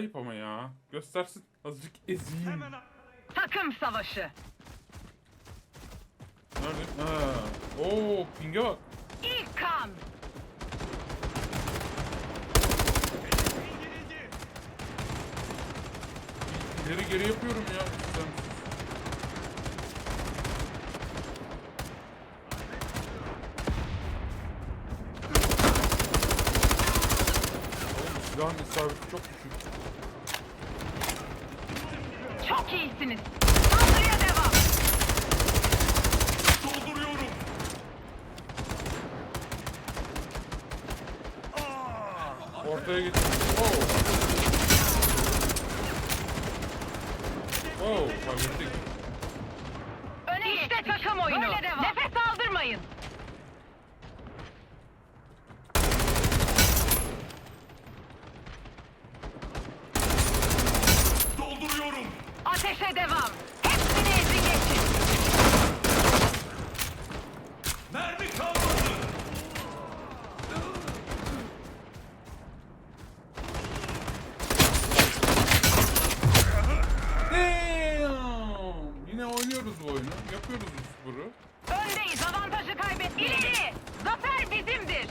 Ayıp ama ya. Göstersin. Azıcık ezeyim. Takım savaşı. Nerede? Ha. Oo, pinge bak. İlk kan. İleri geri yapıyorum ya. Oğlum silahın isabeti çok düşük. Çok iyisiniz. Saldırıya devam. Dolduruyorum. Ortaya git. Wow. Wow, kaybettik. Öne işte takım oyunu. Böyle devam. Nefes aldırmayın. Dolduruyorum. Ateşe devam. Hepsini ezin geçin. Mermi kalmadı. Damn! Yine oynuyoruz bu oyunu. Yapıyoruz bu sporu. Öndeyiz. Avantajı kaybetmeyin. İleri. Zafer bizimdir.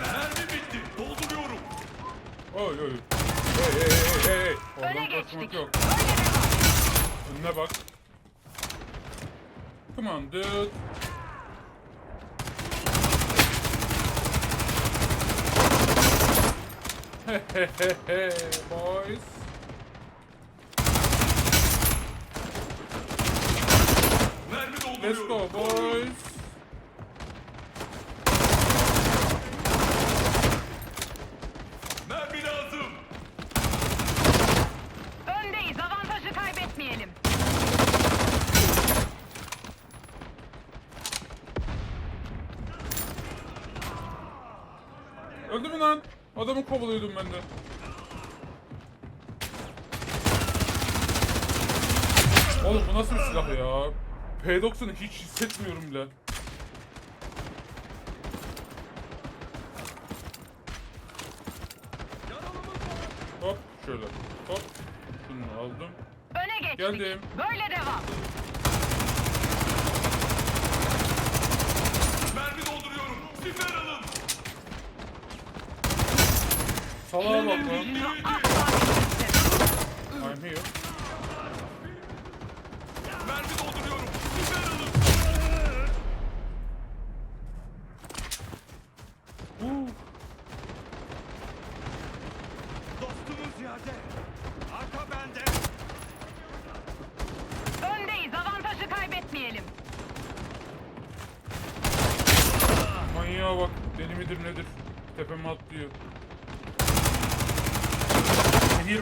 Mermi bitti. Dolduruyorum. Oy oy. Hey hey hey hey hey. Oradan kaçmak yok. Önüne bak. Come on dude. Hehehehe boys. Mermi Let's go boys. Öldü mü lan? Adamı kovalıyordum ben de. Oğlum bu nasıl bir silah ya? P90'ı hiç hissetmiyorum bile. Hop şöyle. Hop. Şunu aldım. Öne geçtik. Geldim. Böyle devam. Mermi dolduruyorum. Siper alın. Salağa bak lan. Asla bitmeyecek.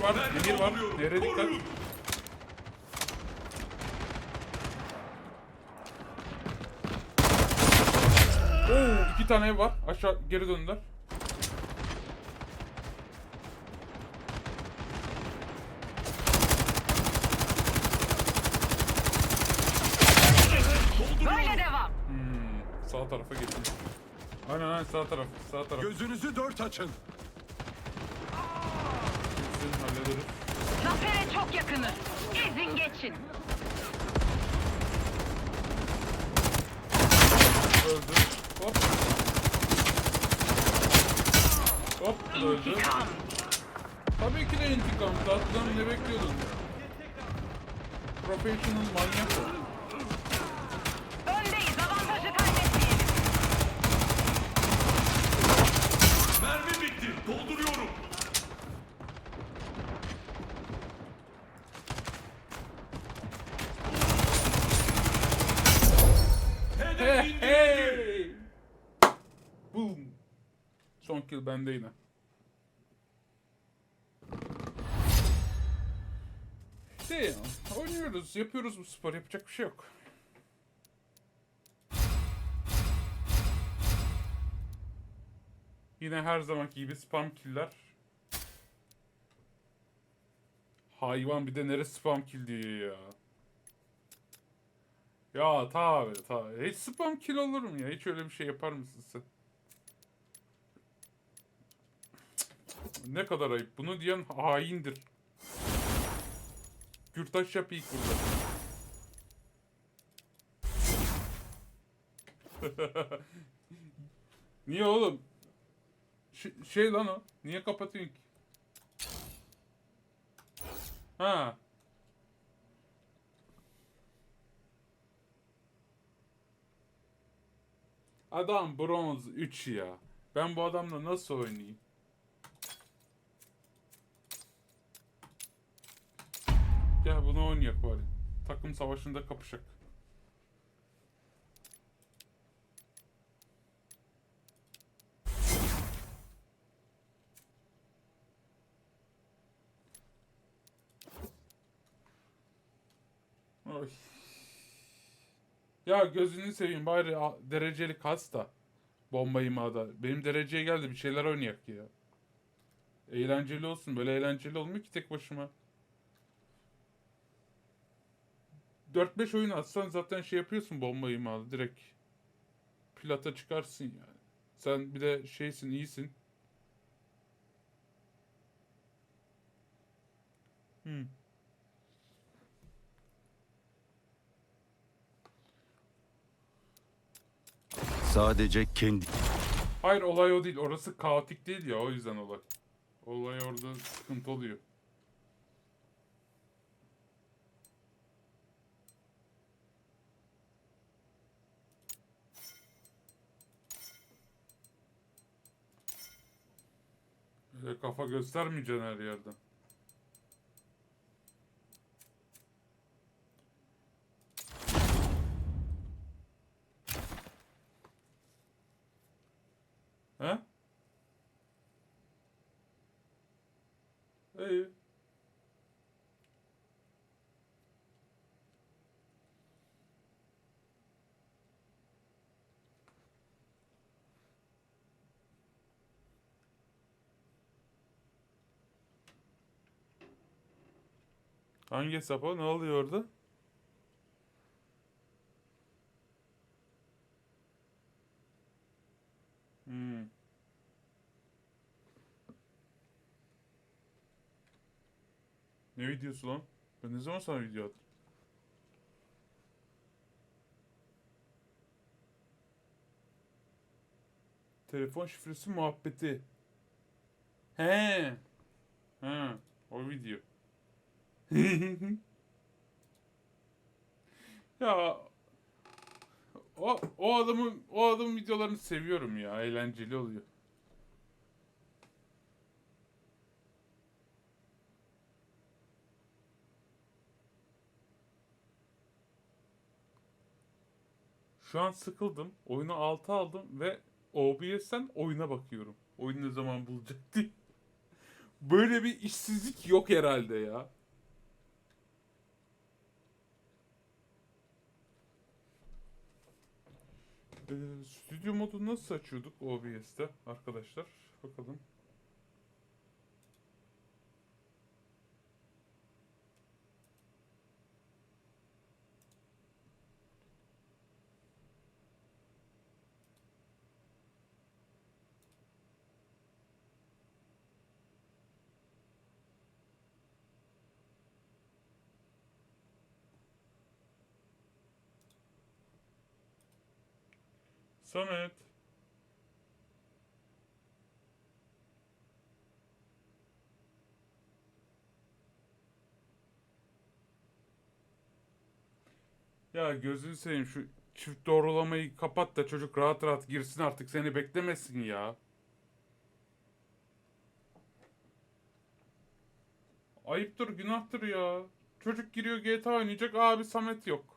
Var, nehir var. Nereye dikkat? Oo, iki tane ev var. Aşağı geri döndüler. Böyle devam. Hmm, sağ tarafa geçin. Aynen aynen sağ taraf, sağ taraf. Gözünüzü dört açın. Hallederiz. Zafere çok yakınız. Ezin geçin. Öldü. Hop. Hop, öldü. İntikam. Tabii ki de intikam. Tatlım ne bekliyordun? Professional manyak o. Bende yine. Değil. Oynuyoruz, yapıyoruz bu spor. Yapacak bir şey yok. Yine her zamanki gibi spam killer. Hayvan bir de neresi spam kill diyor ya. Ya tabi tabi. Hiç spam kill olur mu ya? Hiç öyle bir şey yapar mısın sen? Ne kadar ayıp. Bunu diyen haindir. Kürtaş yap burada. Niye oğlum? Ş- şey lan o. Niye kapatıyorsun ki? Ha. Adam bronz 3 ya. Ben bu adamla nasıl oynayayım? Gel bunu oynayak bari. Takım savaşında kapışak. Oy. Ya gözünü seveyim bari dereceli kas da. Bomba imada. Benim dereceye geldi bir şeyler oynayak ya. Eğlenceli olsun. Böyle eğlenceli olmuyor ki tek başıma. 4-5 oyun atsan zaten şey yapıyorsun bomba imalı direkt. Plata çıkarsın yani. Sen bir de şeysin iyisin. Hmm. Sadece kendi Hayır olay o değil. Orası kaotik değil ya o yüzden olay. Olay orada sıkıntı oluyor. Öyle kafa göstermeyeceksin her yerden. He? Hangi hesap o? Ne oluyor orada? Hmm. Ne videosu lan? Ben ne zaman sana video attım? Telefon şifresi muhabbeti. He. Ha, o video. ya o, o adamın o adamın videolarını seviyorum ya. Eğlenceli oluyor. Şu an sıkıldım. Oyunu 6 aldım ve OBS'ten oyuna bakıyorum. Oyun ne zaman bulacak diye. Böyle bir işsizlik yok herhalde ya. Ee, stüdyo modu nasıl açıyorduk OBS'te arkadaşlar? Bakalım. Samet. Ya gözünü seveyim şu çift doğrulamayı kapat da çocuk rahat rahat girsin artık seni beklemesin ya. Ayıptır günahtır ya. Çocuk giriyor GTA oynayacak abi Samet yok.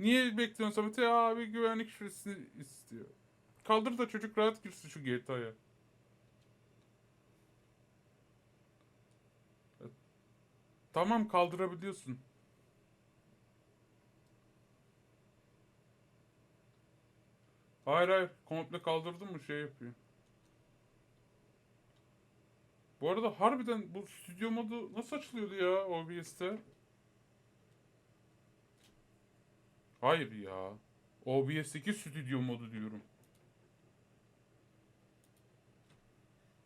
Niye bekliyorsun Samet'i? Abi güvenlik şifresini istiyor. Kaldır da çocuk rahat girsin şu GTA'ya. Tamam kaldırabiliyorsun. Hayır hayır komple kaldırdın mı şey yapıyor. Bu arada harbiden bu stüdyo modu nasıl açılıyordu ya OBS'te? Hayır ya. OBS'teki stüdyo modu diyorum.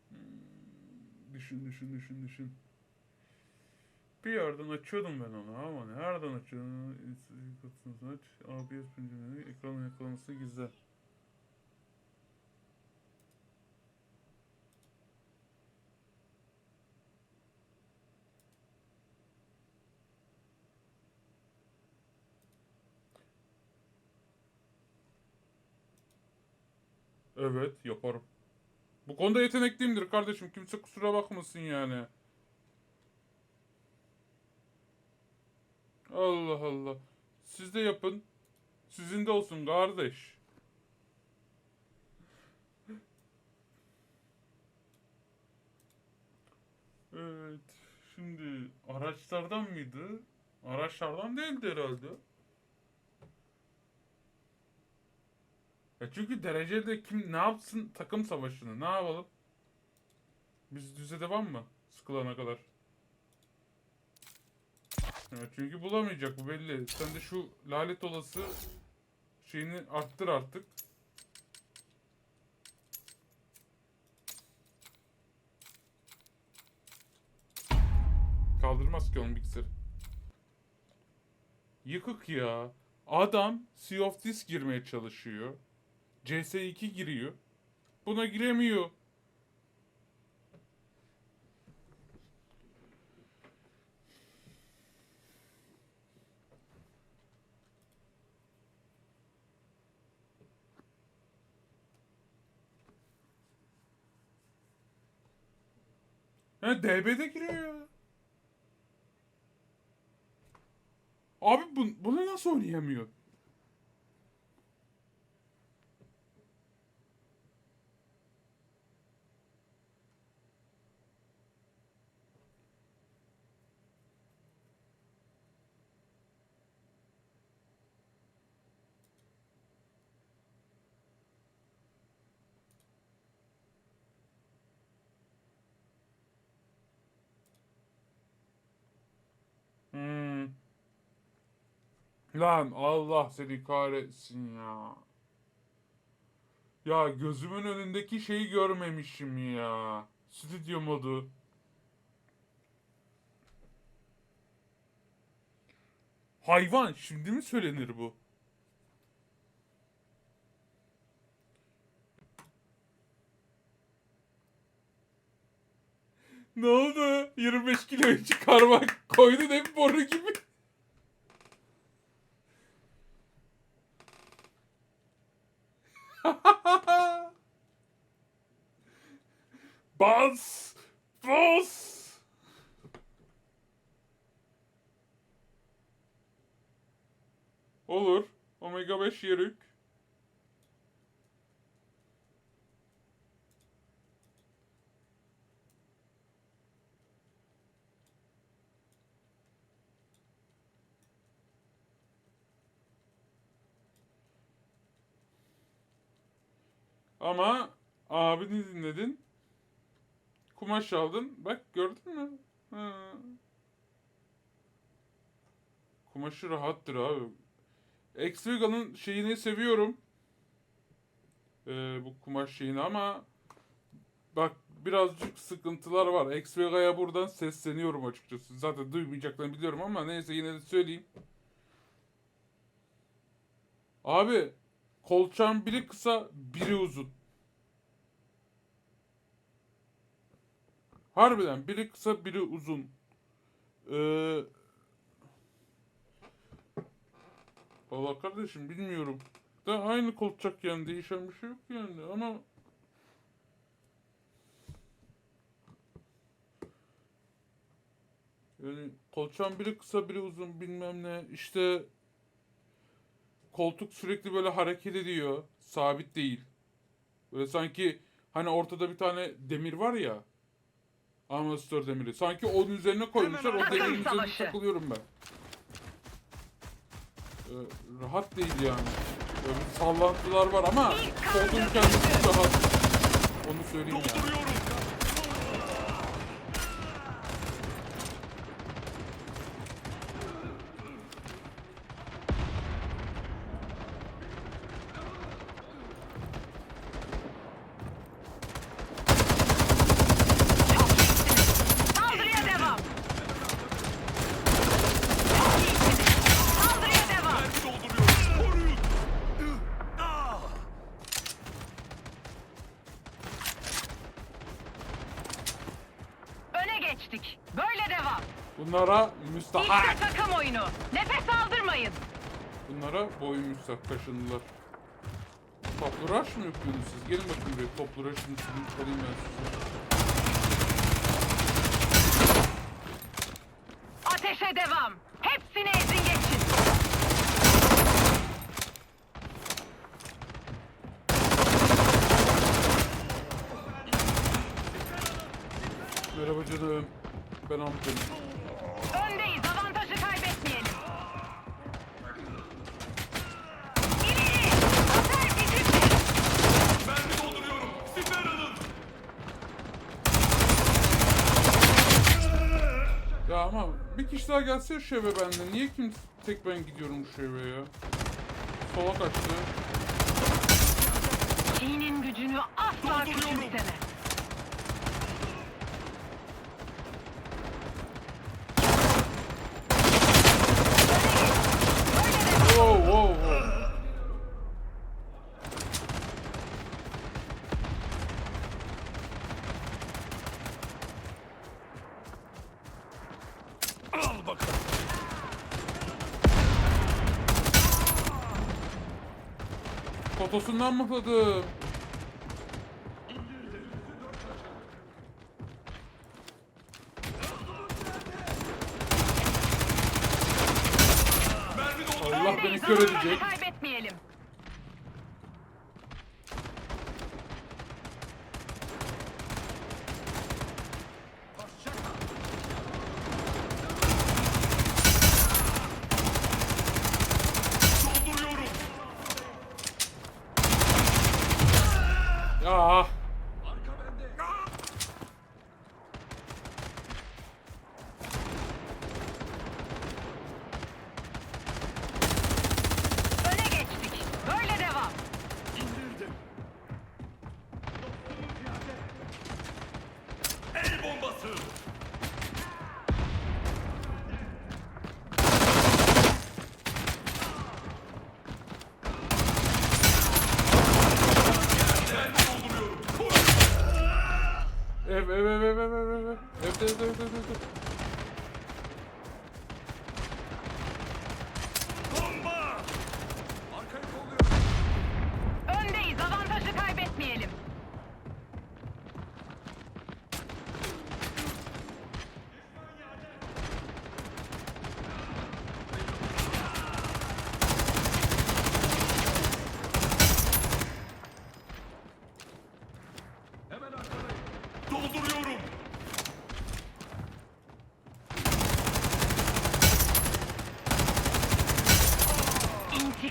Hmm, Düşün düşün düşün düşün. Bir yerden açıyordum ben onu ama nereden açıyordum? Aç, OBS pencereleri ekranın yakalaması gizle. Evet yaparım. Bu konuda yetenekliyimdir kardeşim. Kimse kusura bakmasın yani. Allah Allah. Siz de yapın. Sizin de olsun kardeş. Evet. Şimdi araçlardan mıydı? Araçlardan değildi herhalde. Ya çünkü derecede kim ne yapsın takım savaşını ne yapalım? Biz düze devam mı? Sıkılana kadar. Ya çünkü bulamayacak bu belli. Sen de şu lanet olası şeyini arttır artık. Kaldırmaz ki onun bilgisayarı. Yıkık ya. Adam Sea of Thieves girmeye çalışıyor. CS2 giriyor. Buna giremiyor. Ha DB'de giriyor. Abi bu, bunu nasıl oynayamıyor? Hmm. Lan Allah seni kahretsin ya. Ya gözümün önündeki şeyi görmemişim ya. Stüdyo modu. Hayvan şimdi mi söylenir bu? Ne oldu? 25 kiloyu çıkarmak koydun hep boru gibi. Bas! Bas! Olur. Omega 5 yörük. Ama abini dinledin. Kumaş aldın. Bak gördün mü? Ha. Kumaşı rahattır abi. X-Vega'nın şeyini seviyorum. Ee, bu kumaş şeyini ama bak birazcık sıkıntılar var. X-Vega'ya buradan sesleniyorum açıkçası. Zaten duymayacaklarını biliyorum ama neyse yine de söyleyeyim. Abi kolçağın biri kısa biri uzun. Harbiden biri kısa biri uzun. Ee, Valla kardeşim bilmiyorum. Da aynı kolçak yani değişen bir şey yok yani ama yani kolçağın biri kısa biri uzun bilmem ne işte koltuk sürekli böyle hareket ediyor sabit değil böyle sanki hani ortada bir tane demir var ya amortisör demiri sanki onun üzerine koymuşlar o demirin üzerine takılıyorum ben Ee, rahat değil yani. Böyle sallantılar var ama koltuğun kendisi rahat. Onu söyleyeyim yani. Dolduruyorum. geçtik. Böyle devam. Müstahak. İşte takım oyunu. Nefes aldırmayın. Bunlara boyun müstahak kaşındılar. Toplu rush mı yapıyorsunuz siz? Gelin bakın buraya. Toplu rush'ın üstünü alayım ben size. Ateşe devam. Hepsini ezin geçin. Merhaba canım. Ben Amca'nım. Öndeyiz. Avantajı kaybetmeyelim. İleri. Zafer bizimdir. Mermi dolduruyorum. Siper alın. Ya ama bir kişi daha gelse şu eve benden. Niye kim tek ben gidiyorum şu eve ya? Sola kaçtı. Otosundan mı fladım? Allah beni kör edecek. Ev ev ev ev ev ev ev ev. Evde evde evde evde. evde. Bomba.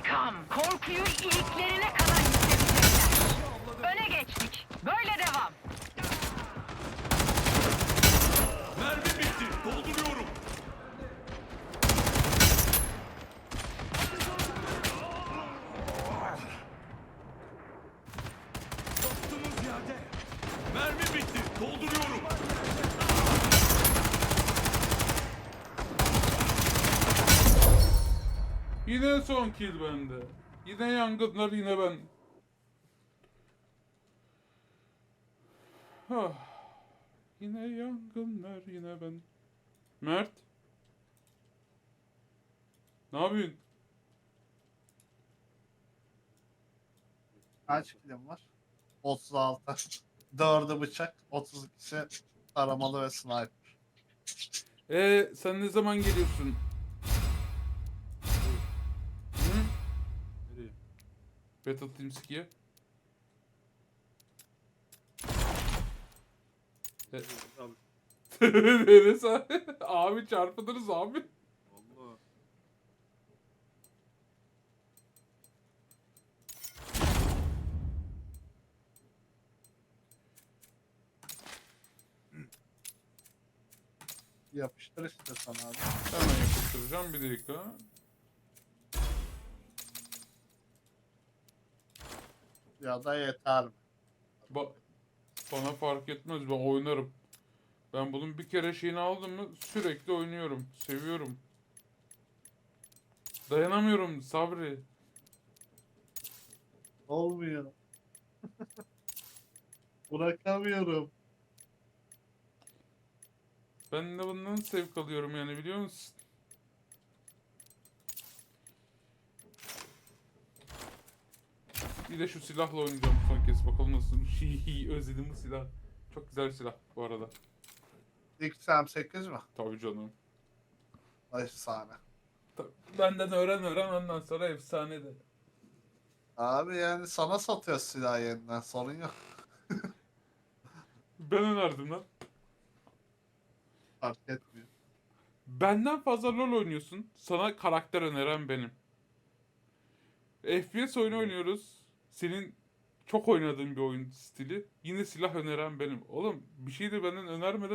İntikam. Korkuyu iliklerine kadar hissedecekler. Öne geçtik. Böyle devam. Mermi bitti. Dolduruyorum. Dostumuz yerde. Mermi bitti. Dolduruyorum. Yine son kill bende. Yine yangınlar yine ben. Ah. Yine yangınlar yine ben. Mert. Ne yapıyorsun? Kaç kilim var? 36. 4'ü bıçak, 32'si taramalı ve sniper. Ee, sen ne zaman geliyorsun? Battle Teams 2'ye. Enes abi. abi çarpıdınız abi. Vallahi. Yapıştır işte sana abi. Hemen yapıştıracağım bir dakika. Ya da yeter mi? Ba bana fark etmez ben oynarım. Ben bunun bir kere şeyini aldım mı sürekli oynuyorum. Seviyorum. Dayanamıyorum Sabri. Olmuyor. Bırakamıyorum. Ben de bundan zevk alıyorum yani biliyor musun? De şu silahla oynayacağım son kez bakalım nasıl. Özledim bu silah. Çok güzel bir silah bu arada. XM8 mi? Tabii canım. Efsane. Ta- Benden öğren öğren ondan sonra efsane de. Abi yani sana satıyor silahı yeniden sorun yok. Ben önerdim lan. Fark etmiyor. Benden fazla LoL oynuyorsun. Sana karakter öneren benim. FPS oyunu oynuyoruz. Senin çok oynadığın bir oyun stili. Yine silah öneren benim. Oğlum bir şey de benden önermeden